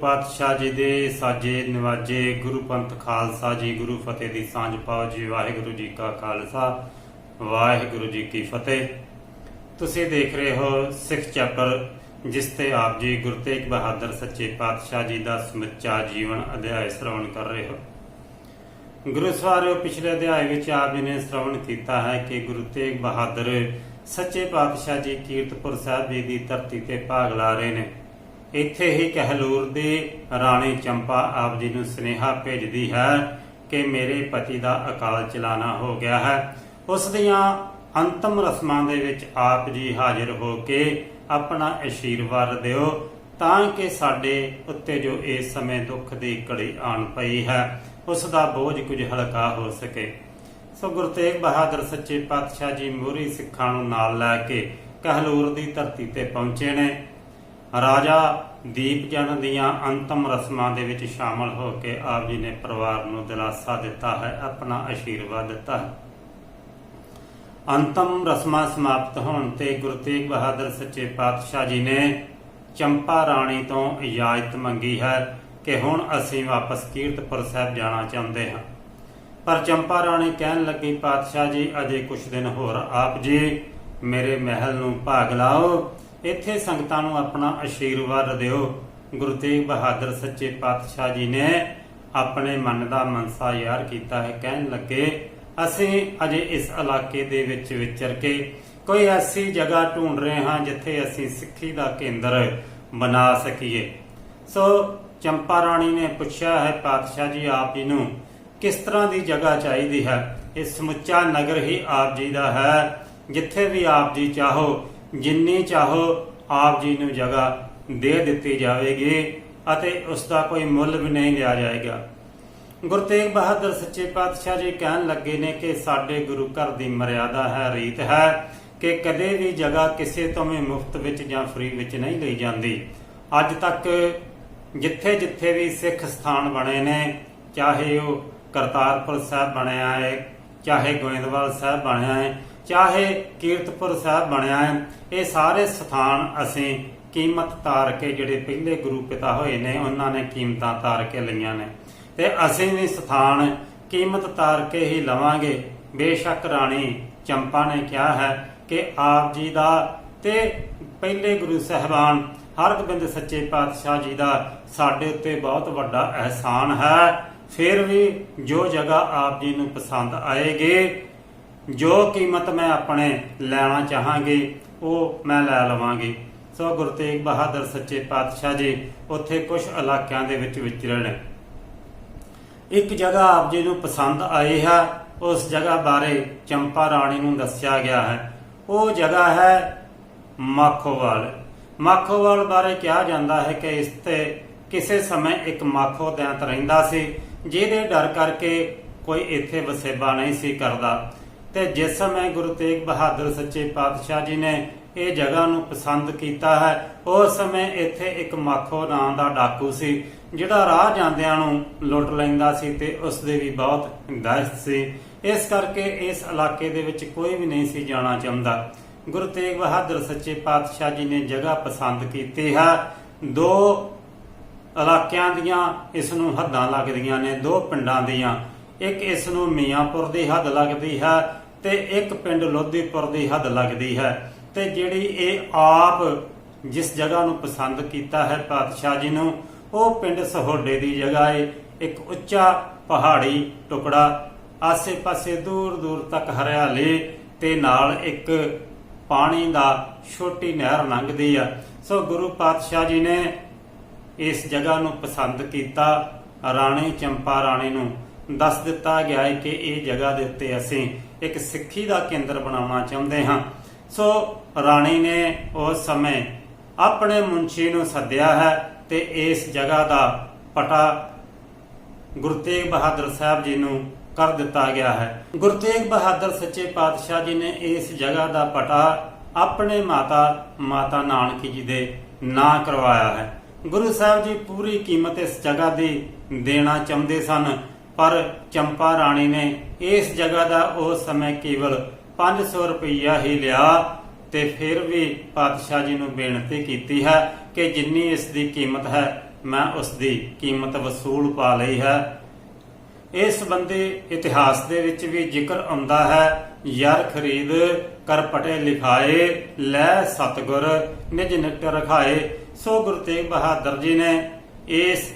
ਪਾਤਸ਼ਾਹ ਜੀ ਦੇ ਸਾਜੇ ਨਿਵਾਜੇ ਗੁਰੂ ਪੰਥ ਖਾਲਸਾ ਜੀ, ਗੁਰੂ ਫਤਿਹ ਦੀ ਸਾਂਝ ਪਾਓ ਜੀ। ਵਾਹਿਗੁਰੂ ਜੀ ਕਾ ਖਾਲਸਾ, ਵਾਹਿਗੁਰੂ ਜੀ ਕੀ ਫਤਿਹ। ਤੁਸੀਂ ਦੇਖ ਰਹੇ ਹੋ ਸਿੱਖ ਚੈਪਟਰ, ਜਿਸ ਤੇ ਆਪ ਜੀ ਗੁਰੂ ਤੇਗ ਬਹਾਦਰ ਸੱਚੇ ਪਾਤਸ਼ਾਹ ਜੀ ਦਾ ਸਮੁੱਚਾ ਜੀਵਨ ਅਧਿਆਇ ਸ਼੍ਰਵਣ ਕਰ ਰਹੇ ਹੋ। ਗੁਰੂ ਸਵਾਰਿਓ, ਪਿਛਲੇ ਅਧਿਆਇ ਵਿੱਚ ਆਪ ਜੀ ਨੇ ਸ਼੍ਰਵਣ ਕੀਤਾ ਹੈ ਕਿ ਗੁਰੂ ਤੇਗ ਬਹਾਦਰ ਸੱਚੇ ਪਾਤਸ਼ਾਹ ਜੀ ਕੀਰਤਪੁਰ ਸਾਹਿਬ ਜੀ ਦੀ ਧਰਤੀ ਤੇ ਭਾਗ ਲਾ ਰਹੇ ਨੇ। ਇੱਥੇ ਹੀ ਕਹਿਲੂਰ ਦੀ ਰਾਣੀ ਚੰਪਾ ਆਪ ਜੀ ਨੂੰ ਸੁਨੇਹਾ ਭੇਜਦੀ ਹੈ ਕਿ ਮੇਰੇ ਪਤੀ ਦਾ ਅਕਾਲ ਚਲਾਣਾ ਹੋ ਗਿਆ ਹੈ। ਉਸ ਦੀਆਂ ਅੰਤਮ ਰਸਮਾਂ ਦੇ ਵਿੱਚ ਆਪ ਜੀ ਹਾਜ਼ਰ ਹੋ ਕੇ ਆਪਣਾ ਅਸ਼ੀਰਵਾਦ ਦਿਓ, ਤਾਂ ਕਿ ਸਾਡੇ ਉੱਤੇ ਜੋ ਇਸ ਸਮੇਂ ਦੁੱਖ ਦੀ ਘੜੀ ਆਣ ਪਈ ਹੈ, ਉਸ ਦਾ ਬੋਝ ਕੁਝ ਹਲਕਾ ਹੋ ਸਕੇ। ਸੋ ਗੁਰੂ ਤੇਗ ਬਹਾਦਰ ਸੱਚੇ ਪਾਤਸ਼ਾਹ ਜੀ ਮੋਹਰੀ ਸਿੱਖਾਂ ਨੂੰ ਨਾਲ ਲੈ ਕੇ ਕਹਿਲੂਰ ਦੀ ਧਰਤੀ ਤੇ ਪਹੁੰਚੇ ਨੇ। ਰਾਜਾ ਦੀਪਜਨ ਦੀਆਂ ਅੰਤਮ ਰਸਮਾਂ ਦੇ ਵਿੱਚ ਸ਼ਾਮਲ ਹੋ ਕੇ ਆਪ ਜੀ ਨੇ ਪਰਿਵਾਰ ਨੂੰ ਦਿਲਾਸਾ ਦਿੱਤਾ ਹੈ, ਆਪਣਾ ਅਸ਼ੀਰਵਾਦ ਦਿੱਤਾ ਹੈ। ਅੰਤਮ ਰਸਮਾਂ ਸਮਾਪਤ ਹੋਣ ਤੇ ਗੁਰੂ ਤੇਗ ਬਹਾਦਰ ਸੱਚੇ ਪਾਤਸ਼ਾਹ ਜੀ ਨੇ ਚੰਪਾ ਰਾਣੀ ਤੋਂ ਇਜਾਜ਼ਤ ਮੰਗੀ ਹੈ ਕਿ ਹੁਣ ਅਸੀਂ ਵਾਪਸ ਕੀਰਤਪੁਰ ਸਾਹਿਬ ਜਾਣਾ ਚਾਹੁੰਦੇ ਹਾਂ। ਪਰ ਚੰਪਾ ਰਾਣੀ ਕਹਿਣ ਲੱਗੀ, ਪਾਤਸ਼ਾਹ ਜੀ, ਅਜੇ ਕੁਝ ਦਿਨ ਹੋਰ ਆਪ ਜੀ ਮੇਰੇ ਮਹਿਲ ਨੂੰ ਭਾਗ ਲਾਓ। ਇੱਥੇ ਸੰਗਤਾਂ ਨੂੰ ਆਪਣਾ ਅਸ਼ੀਰਵਾਦ ਦਿਓ। ਗੁਰੂ ਤੇਗ ਬਹਾਦਰ ਸੱਚੇ ਪਾਤਸ਼ਾਹ ਜੀ ਨੇ ਆਪਣੇ ਮਨ ਦਾ ਮਨਸਾ ਯਾਰ ਕੀਤਾ ਹੈ। ਕਹਿਣ ਲੱਗੇ, ਅਸੀਂ ਅਜੇ ਇਸ ਇਲਾਕੇ ਦੇ ਵਿੱਚ ਵਿਚਰ ਕੇ ਕੋਈ ਐਸੀ ਜਗ੍ਹਾ ਢੂੰਡ ਰਹੇ ਹਾਂ ਜਿੱਥੇ ਅਸੀਂ ਸਿੱਖੀ ਦਾ ਕੇਂਦਰ ਬਣਾ ਸਕੀਏ। ਸੋ ਚੰਪਾ ਰਾਣੀ ਨੇ ਪੁੱਛਿਆ ਹੈ, ਪਾਤਸ਼ਾਹ ਜੀ, ਆਪ ਜੀ ਨੂੰ ਕਿਸ ਤਰ੍ਹਾਂ ਦੀ ਜਗ੍ਹਾ ਚਾਹੀਦੀ ਹੈ? ਇਹ ਸਮੁੱਚਾ ਨਗਰ ਹੀ ਆਪ ਜੀ ਦਾ ਹੈ। ਜਿੱਥੇ ਵੀ ਆਪ ਜੀ ਚਾਹੋ ਜਿੰਨੀ ਚਾਹੋ ਆਪ ਜੀ ਨੂੰ ਜਗ੍ਹਾ ਦੇ ਦਿੱਤੀ ਜਾਵੇਗੀ ਅਤੇ ਉਸ ਦਾ ਕੋਈ ਮੁੱਲ ਵੀ ਨਹੀਂ ਲਿਆ ਜਾਏਗਾ। ਗੁਰੂ ਤੇਗ ਬਹਾਦਰ ਸੱਚੇ ਪਾਤਸ਼ਾਹ ਜੀ ਕਹਿਣ ਲੱਗੇ ਨੇ ਕਿ ਸਾਡੇ ਗੁਰੂ ਘਰ ਦੀ ਮਰਿਆਦਾ ਹੈ, ਰੀਤ ਹੈ ਕਿ ਕਦੇ ਵੀ ਜਗ੍ਹਾ ਕਿਸੇ ਤੋਂ ਵੀ ਮੁਫਤ ਵਿੱਚ ਜਾਂ ਫ੍ਰੀ ਵਿੱਚ ਨਹੀਂ ਲਈ ਜਾਂਦੀ। ਅੱਜ ਤੱਕ ਜਿੱਥੇ ਜਿੱਥੇ ਵੀ ਸਿੱਖ ਸਥਾਨ ਬਣੇ ਨੇ, ਚਾਹੇ ਉਹ ਕਰਤਾਰਪੁਰ ਸਾਹਿਬ ਬਣਿਆ ਹੈ, ਚਾਹੇ ਗੋਇੰਦਵਾਲ ਸਾਹਿਬ ਬਣਿਆ ਹੈ ਚਾਹੇ ਕੀਰਤਪੁਰ ਸਾਹਿਬ ਬਣਿਆ ਹੈ, ਇਹ ਸਾਰੇ ਸਥਾਨ ਅਸੀਂ ਕੀਮਤ ਤਾਰ ਕੇ ਜਿਹੜੇ ਪਹਿਲੇ ਗੁਰੂ ਪਿਤਾ ਹੋਏ ਨੇ, ਉਹਨਾਂ ਨੇ ਕੀਮਤਾਂ ਤਾਰ ਕੇ ਲਈਆਂ ਨੇ। ਤੇ ਅਸੀਂ ਵੀ ਸਥਾਨ ਕੀਮਤ ਤਾਰ ਕੇ ਹੀ ਲਵਾਂਗੇ। ਬੇਸ਼ੱਕ ਰਾਣੀ ਚੰਪਾ ਨੇ ਕਿਹਾ ਹੈ ਕਿ ਆਪ ਜੀ ਦਾ ਤੇ ਪਹਿਲੇ ਗੁਰੂ ਸਹਿਬਾਨ ਹਰਗੋਬਿੰਦ ਸੱਚੇ ਪਾਤਸ਼ਾਹ ਜੀ ਦਾ ਸਾਡੇ ਉੱਤੇ ਬਹੁਤ ਵੱਡਾ ਅਹਿਸਾਨ ਹੈ। ਫਿਰ ਵੀ ਜੋ ਜਗ੍ਹਾ ਆਪ ਜੀ ਨੂੰ ਪਸੰਦ ਆਏਗੀ ਜੋ ਕੀਮਤ ਮੈਂ ਆਪਣੇ ਲੈਣਾ ਚਾਹਾਂਗੀ, ਉਹ ਮੈਂ ਲੈ ਲਵਾਂਗੀ। ਸੋ ਗੁਰੂ ਤੇਗ ਬਹਾਦਰ ਸੱਚੇ ਪਾਤਸ਼ਾਹ ਜੀ, ਉੱਥੇ ਕੁਝ ਇਲਾਕਿਆਂ ਦੇ ਵਿੱਚ ਵਿਚਰਨ। ਇੱਕ ਜਗ੍ਹਾ ਆਪ ਜੀ ਨੂੰ ਪਸੰਦ ਆਈ ਹੈ, ਉਸ ਜਗ੍ਹਾ ਬਾਰੇ ਚੰਪਾ ਰਾਣੀ ਨੂੰ ਦੱਸਿਆ ਗਿਆ ਹੈ। ਉਹ ਜਗ੍ਹਾ ਹੈ ਮਾਖੋਵਾਲ। ਮਾਖੋਵਾਲ ਬਾਰੇ ਕਿਹਾ ਜਾਂਦਾ ਹੈ ਕਿ ਇਸ ਤੇ ਕਿਸੇ ਸਮੇਂ ਇੱਕ ਮਾਖੋ ਦੈਂਤ ਰਹਿੰਦਾ ਸੀ, ਜਿਹਦੇ ਡਰ ਕਰਕੇ ਕੋਈ ਇੱਥੇ ਵਸੇਬਾ ਨਹੀਂ ਸੀ ਕਰਦਾ। ਤੇ ਜਿਸ ਸਮੇਂ ਗੁਰੂ ਤੇਗ ਬਹਾਦਰ ਸੱਚੇ ਪਾਤਸ਼ਾਹ ਜੀ ਨੇ ਇਹ ਜਗ੍ਹਾ ਨੂੰ ਪਸੰਦ ਕੀਤਾ ਹੈ, ਉਸ ਸਮੇਂ ਇੱਥੇ ਇੱਕ ਮਾਖੋ ਨਾਂ ਦਾ ਡਾਕੂ ਸੀ, ਜਿਹੜਾ ਰਾਹ ਜਾਂਦਿਆਂ ਨੂੰ ਲੁੱਟ ਲੈਂਦਾ ਸੀ ਤੇ ਉਸ ਦੇ ਵੀ ਬਹੁਤ ਦਹਿਸ਼ਤ ਸੀ। ਇਸ ਕਰਕੇ ਇਸ ਇਲਾਕੇ ਦੇ ਵਿੱਚ ਕੋਈ ਵੀ ਨਹੀਂ ਸੀ ਜਾਣਾ ਚਾਹੁੰਦਾ। ਗੁਰੂ ਤੇਗ ਬਹਾਦਰ ਸੱਚੇ ਪਾਤਸ਼ਾਹ ਜੀ ਨੇ ਜਗ੍ਹਾ ਪਸੰਦ ਕੀਤੀ ਹੈ। ਦੋ ਇਲਾਕਿਆਂ ਦੀਆਂ ਇਸ ਨੂੰ ਹੱਦਾਂ ਲੱਗਦੀਆਂ ਨੇ, ਦੋ ਪਿੰਡਾਂ ਦੀਆਂ। ਇੱਕ ਇਸ ਨੂੰ ਮੀਆਂਪੁਰ ਦੀ ਹੱਦ ਲੱਗਦੀ ਹੈ ਤੇ ਇੱਕ ਪਿੰਡ ਲੋਧੀਪੁਰ ਦੀ ਹੱਦ ਲੱਗਦੀ ਹੈ ਤੇ ਜਿਹੜੀ ਇਹ ਆਪ ਜਿਸ ਜਗ੍ਹਾ ਨੂੰ ਪਸੰਦ ਕੀਤਾ ਹੈ ਪਾਤਸ਼ਾਹ ਜੀ ਨੂੰ, ਉਹ ਪਿੰਡ ਸਹੋਡੇ ਦੀ ਜਗ੍ਹਾ ਏ, ਇੱਕ ਉੱਚਾ ਪਹਾੜੀ ਟੁਕੜਾ, ਆਸੇ-ਪਾਸੇ ਦੂਰ-ਦੂਰ ਤੱਕ ਹਰਿਆਲੀ ਤੇ ਨਾਲ ਇੱਕ ਪਾਣੀ ਦਾ ਛੋਟੀ ਨਹਿਰ ਲੰਘਦੀ ਆ। ਸੋ ਗੁਰੂ ਪਾਤਸ਼ਾਹ ਜੀ ਨੇ ਇਸ ਜਗ੍ਹਾ ਨੂੰ ਪਸੰਦ ਕੀਤਾ, ਰਾਣੀ ਚੰਪਾ ਰਾਣੀ ਨੂੰ। ਦੱਸ ਦਿੱਤਾ ਗਿਆ ਹੈ ਕਿ ਇਹ ਜਗ੍ਹਾ ਦੇ ਉੱਤੇ ਅਸੀਂ ਇੱਕ ਸਿੱਖੀ ਦਾ ਕੇਂਦਰ ਬਣਾਉਣਾ ਚਾਹੁੰਦੇ ਹਾਂ। ਸੋ ਰਾਣੀ ਨੇ ਉਸ ਸਮੇਂ ਆਪਣੇ ਮੁੰਸ਼ੀ ਨੂੰ ਸੱਦਿਆ ਹੈ ਤੇ ਇਸ ਜਗ੍ਹਾ ਦਾ ਪਟਾ ਗੁਰੂ ਤੇਗ ਬਹਾਦਰ ਸਾਹਿਬ ਜੀ ਨੂੰ ਕਰ ਦਿੱਤਾ ਗਿਆ ਹੈ। ਗੁਰੂ ਤੇਗ ਬਹਾਦਰ ਸੱਚੇ ਪਾਤਸ਼ਾਹ ਜੀ ਨੇ ਇਸ ਜਗ੍ਹਾ ਦਾ ਪਟਾ ਆਪਣੇ ਮਾਤਾ ਮਾਤਾ ਨਾਨਕੀ ਜੀ ਦੇ ਨਾਂ ਕਰਵਾਇਆ ਹੈ। ਗੁਰੂ ਸਾਹਿਬ ਜੀ ਪੂਰੀ ਕੀਮਤ ਇਸ ਜਗ੍ਹਾ ਦੀ ਦੇਣਾ ਚਾਹੁੰਦੇ ਸਨ। ਪਰ ਚੰਪਾ ਰਾਣੀ ਨੇ ਇਸ ਜਗ੍ਹਾ ਦਾ ਉਸ ਸਮੇਂ ਕੇਵਲ 500 ਰੁਪਈਆ ਹੀ ਲਿਆ ਤੇ ਫਿਰ ਵੀ ਪਾਤਸ਼ਾਹ ਜੀ ਨੂੰ ਬੇਨਤੀ ਕੀਤੀ ਹੈ ਕਿ ਜਿੰਨੀ ਇਸ ਦੀ ਕੀਮਤ ਹੈ, ਮੈਂ ਉਸ ਦੀ ਕੀਮਤ ਵਸੂਲ ਪਾ ਲਈ ਹੈ। ਇਸ ਸੰਬੰਧੀ ਇਤਿਹਾਸ ਦੇ ਵਿੱਚ ਵੀ ਜ਼ਿਕਰ ਆਉਂਦਾ ਹੈ, ਯਾਰ ਖਰੀਦ ਕਰ ਪਟੇ ਲਿਖਾਏ, ਲੈ ਸਤਗੁਰ ਨਿਜ ਨਿਕਟ ਰਖਾਏ। ਸੋ ਗੁਰੂ ਤੇਗ ਬਹਾਦਰ ਜੀ ਨੇ ਇਸ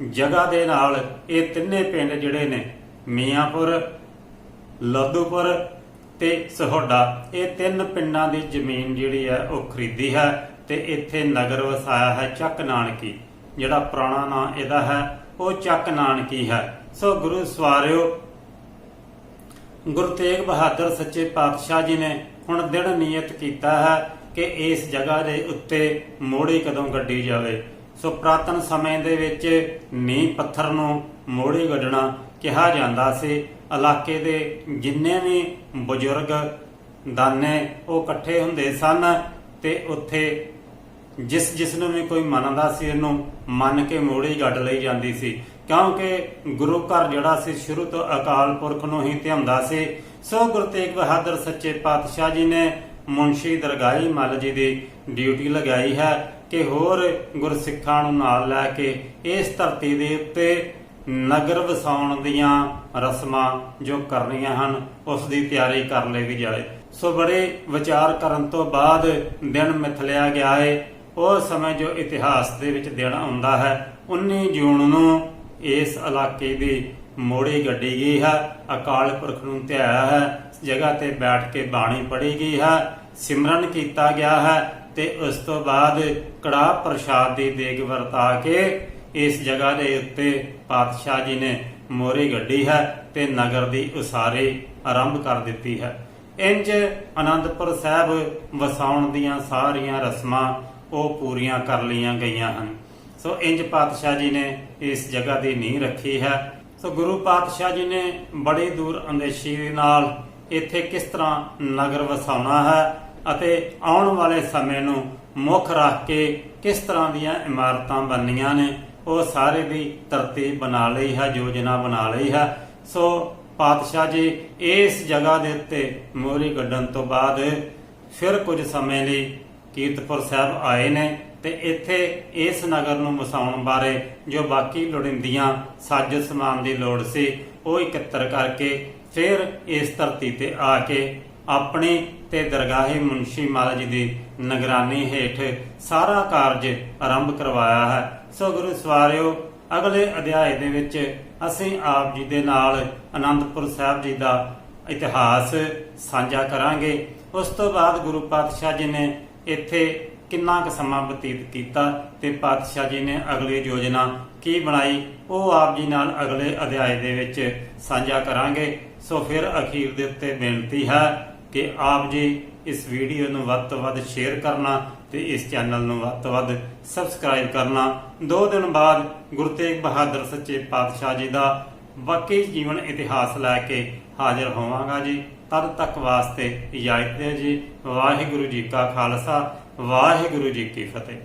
ਜਗ੍ਹਾ ਦੇ ਨਾਲ ਇਹ ਤਿੰਨੇ ਪਿੰਡ ਜਿਹੜੇ ਨੇ, ਮੀਆਂਪੁਰ, ਲੱਦੂਪੁਰ ਤੇ ਸਹੋਡਾ, ਇਹ ਤਿੰਨ ਪਿੰਡਾਂ ਦੀ ਜ਼ਮੀਨ ਜਿਹੜੀ ਹੈ ਉਹ ਖਰੀਦੀ ਹੈ ਤੇ ਇੱਥੇ ਨਗਰ ਵਸਾਇਆ ਹੈ ਚੱਕ ਨਾਨਕੀ, ਜਿਹੜਾ ਪੁਰਾਣਾ ਨਾਂ ਇਹਦਾ ਹੈ, ਉਹ ਚੱਕ ਨਾਨਕੀ ਹੈ। ਸੋ ਗੁਰੂ ਸਵਾਰਿਓ, ਗੁਰੂ ਤੇਗ ਬਹਾਦਰ ਸੱਚੇ ਪਾਤਸ਼ਾਹ ਜੀ ਨੇ ਹੁਣ ਦਿਨ ਨਿਯਤ ਕੀਤਾ ਹੈ ਕਿ ਇਸ ਜਗ੍ਹਾ ਦੇ ਉੱਤੇ ਮੋੜੀ ਕਦੋਂ ਗੱਡੀ ਜਾਵੇ। ਸੋ ਪ੍ਰਾਤਨ ਸਮੇਂ ਦੇ ਵਿੱਚ ਨੀਂਹ ਪੱਥਰ ਨੂੰ ਮੋੜੀ ਗੱਡਣਾ ਕਿਹਾ ਜਾਂਦਾ ਸੀ। ਇਲਾਕੇ ਦੇ ਜਿੰਨੇ ਵੀ ਬਜ਼ੁਰਗ, ਦਾਨੇ ਉਹ ਇਕੱਠੇ ਹੁੰਦੇ ਸਨ ਤੇ ਉੱਥੇ ਜਿਸ ਜਿਸ ਨੂੰ ਵੀ ਕੋਈ ਮੰਨਦਾ ਸੀ ਉਹਨੂੰ ਮੰਨ ਕੇ ਮੋੜੀ ਗੱਡ ਲਈ ਜਾਂਦੀ ਸੀ। ਕਿਉਂਕਿ ਗੁਰੂ ਘਰ ਜਿਹੜਾ ਸੀ ਸ਼ੁਰੂ ਤੋਂ ਅਕਾਲ ਪੁਰਖ ਨੂੰ ਹੀ ਧਿਆਉਂਦਾ ਸੀ। ਸੋ ਗੁਰੂ ਤੇਗ ਬਹਾਦਰ ਸੱਚੇ ਪਾਤਸ਼ਾਹ ਜੀ ਨੇ ਮੁੰਸ਼ੀ ਦਰਗਾਹੀ ਮੱਲ ਜੀ ਦੀ ਡਿਊਟੀ ਲਗਾਈ ਹੈ। ਕਿ ਹੋਰ ਗੁਰਸਿੱਖਾਂ ਨੂੰ ਨਾਲ ਲੈ ਕੇ ਇਸ ਧਰਤੀ ਦੇ ਉੱਤੇ ਨਗਰ ਵਸਾਉਣ ਦੀਆਂ ਰਸਮਾਂ ਜੋ ਕਰਨੀਆਂ ਹਨ, ਉਸ ਦੀ ਤਿਆਰੀ ਕਰ ਲਈ ਜਾਏ। ਸੋ ਬੜੇ ਵਿਚਾਰ ਕਰਨ ਤੋਂ ਬਾਅਦ ਦਿਨ ਮਿਥ ਗਿਆ ਹੈ ਉਹ ਸਮੇਂ ਜੋ ਇਤਿਹਾਸ ਦੇ ਵਿੱਚ ਦਿਨ ਆਉਂਦਾ ਹੈ 19 ਜੂਨ ਨੂੰ ਇਸ ਇਲਾਕੇ ਦੀ ਮੋੜੀ ਗੱਡੀ ਗਈ ਹੈ। ਅਕਾਲ ਪੁਰਖ ਨੂੰ ਧਿਆਇਆ ਹੈ। ਜਗ੍ਹਾ ਤੇ ਬੈਠ ਕੇ ਬਾਣੀ ਪੜ੍ਹੀ ਗਈ ਹੈ। ਸਿਮਰਨ ਕੀਤਾ ਗਿਆ ਹੈ। ਤੇ ਉਸ ਤੋਂ ਬਾਅਦ ਕੜਾ ਪ੍ਰਸ਼ਾਦ ਦੀ ਦੇਗ ਵਰਤਾ ਕੇ ਇਸ ਜਗ੍ਹਾ ਦੇ ਉੱਤੇ ਪਾਤਸ਼ਾਹ ਜੀ ਨੇ ਮੋਰੀ ਗੱਡੀ ਹੈ ਤੇ ਨਗਰ ਦੀ ਉਸਾਰੀ ਆਰੰਭ ਕਰ ਦਿੱਤੀ ਹੈ। ਇੰਜ ਆਨੰਦਪੁਰ ਸਾਹਿਬ ਵਸਾਉਣ ਦੀਆਂ ਸਾਰੀਆਂ ਰਸਮਾਂ ਉਹ ਪੂਰੀਆਂ ਕਰ ਲਈਆਂ ਗਈਆਂ ਹਨ। ਸੋ ਇੰਜ ਪਾਤਸ਼ਾਹ ਜੀ ਨੇ ਇਸ ਜਗ੍ਹਾ ਦੀ ਨੀਂਹ ਰੱਖੀ ਹੈ। ਸੋ ਗੁਰੂ ਪਾਤਸ਼ਾਹ ਜੀ ਨੇ ਬੜੀ ਦੂਰ ਅੰਦੇਸ਼ੀ ਨਾਲ ਇੱਥੇ ਕਿਸ ਤਰ੍ਹਾਂ ਨਗਰ ਵਸਾਉਣਾ ਹੈ ਅਤੇ ਆਉਣ ਵਾਲੇ ਸਮੇਂ ਨੂੰ ਮੁੱਖ ਰੱਖ ਕੇ ਕਿਸ ਤਰ੍ਹਾਂ ਦੀਆਂ ਇਮਾਰਤਾਂ ਬਣਨੀਆਂ ਨੇ, ਉਹ ਸਾਰੇ ਦੀ ਤਰਤੀਬ ਬਣਾ ਲਈ ਹੈ, ਯੋਜਨਾ ਬਣਾ ਲਈ ਹੈ। ਸੋ ਪਾਤਸ਼ਾਹ ਜੀ, ਇਸ ਜਗ੍ਹਾ ਦੇ ਉੱਤੇ ਮੋਹਰੀ ਗੱਡਣ ਤੋਂ ਬਾਅਦ ਫਿਰ ਕੁਝ ਸਮੇਂ ਲਈ ਕੀਰਤਪੁਰ ਸਾਹਿਬ ਆਏ ਨੇ ਤੇ ਇੱਥੇ ਇਸ ਨਗਰ ਨੂੰ ਵਸਾਉਣ ਬਾਰੇ ਜੋ ਬਾਕੀ ਲੋੜੀਂਦੀਆਂ ਸਾਜ ਸਮਾਨ ਦੀ ਲੋੜ ਸੀ, ਉਹ ਇਕੱਤਰ ਕਰਕੇ ਫਿਰ ਇਸ ਧਰਤੀ ਤੇ ਆ ਕੇ ਆਪਣੀ ਤੇ ਦਰਗਾਹੇ ਮੁਨਸ਼ੀ ਮਹਾਰਾਜ ਜੀ ਦੀ ਨਿਗਰਾਨੀ ਹੇਠ ਸਾਰਾ ਕਾਰਜ ਆਰੰਭ ਕਰਵਾਇਆ ਹੈ। ਸੋ ਗੁਰੂ ਸਵਾਰਿਓ, ਅਗਲੇ ਅਧਿਆਏ ਦੇ ਵਿੱਚ ਅਸੀਂ ਆਪ ਜੀ ਦੇ ਨਾਲ ਆਨੰਦਪੁਰ ਸਾਹਿਬ ਜੀ ਦਾ ਇਤਿਹਾਸ ਸਾਂਝਾ ਕਰਾਂਗੇ। ਉਸ ਤੋਂ ਬਾਅਦ ਗੁਰੂ ਪਾਤਸ਼ਾਹ ਜੀ ਨੇ ਇੱਥੇ ਕਿੰਨਾ ਕੁ ਸਮਾਂ ਬਤੀਤ ਕੀਤਾ ਤੇ ਪਾਤਸ਼ਾਹ ਜੀ ਨੇ ਅਗਲੀ ਯੋਜਨਾ ਕੀ ਬਣਾਈ, ਉਹ ਆਪ ਜੀ ਨਾਲ ਅਗਲੇ ਅਧਿਆਏ ਦੇ ਵਿੱਚ ਸਾਂਝਾ ਕਰਾਂਗੇ। ਸੋ ਫਿਰ ਅਖੀਰ ਦੇ ਉੱਤੇ ਬੇਨਤੀ ਹੈ ਕਿ ਆਪ ਜੀ ਇਸ ਵੀਡੀਓ ਨੂੰ ਵੱਧ ਤੋਂ ਵੱਧ ਸ਼ੇਅਰ ਕਰਨਾ ਤੇ ਇਸ ਚੈਨਲ ਨੂੰ ਵੱਧ ਤੋਂ ਵੱਧ ਸਬਸਕ੍ਰਾਈਬ ਕਰਨਾ। ਦੋ ਦਿਨ ਬਾਅਦ ਗੁਰੂ ਤੇਗ ਬਹਾਦਰ ਸੱਚੇ ਪਾਤਸ਼ਾਹ ਜੀ ਦਾ ਬਾਕੀ ਜੀਵਨ ਇਤਿਹਾਸ ਲੈ ਕੇ ਹਾਜ਼ਰ ਹੋਵਾਂਗਾ ਜੀ। ਤਦ ਤੱਕ ਵਾਸਤੇ ਇਜਾਜ਼ਤ ਦਿਓ ਜੀ। ਵਾਹਿਗੁਰੂ ਜੀ ਕਾ ਖਾਲਸਾ, ਵਾਹਿਗੁਰੂ ਜੀ ਕੀ ਫਤਿਹ।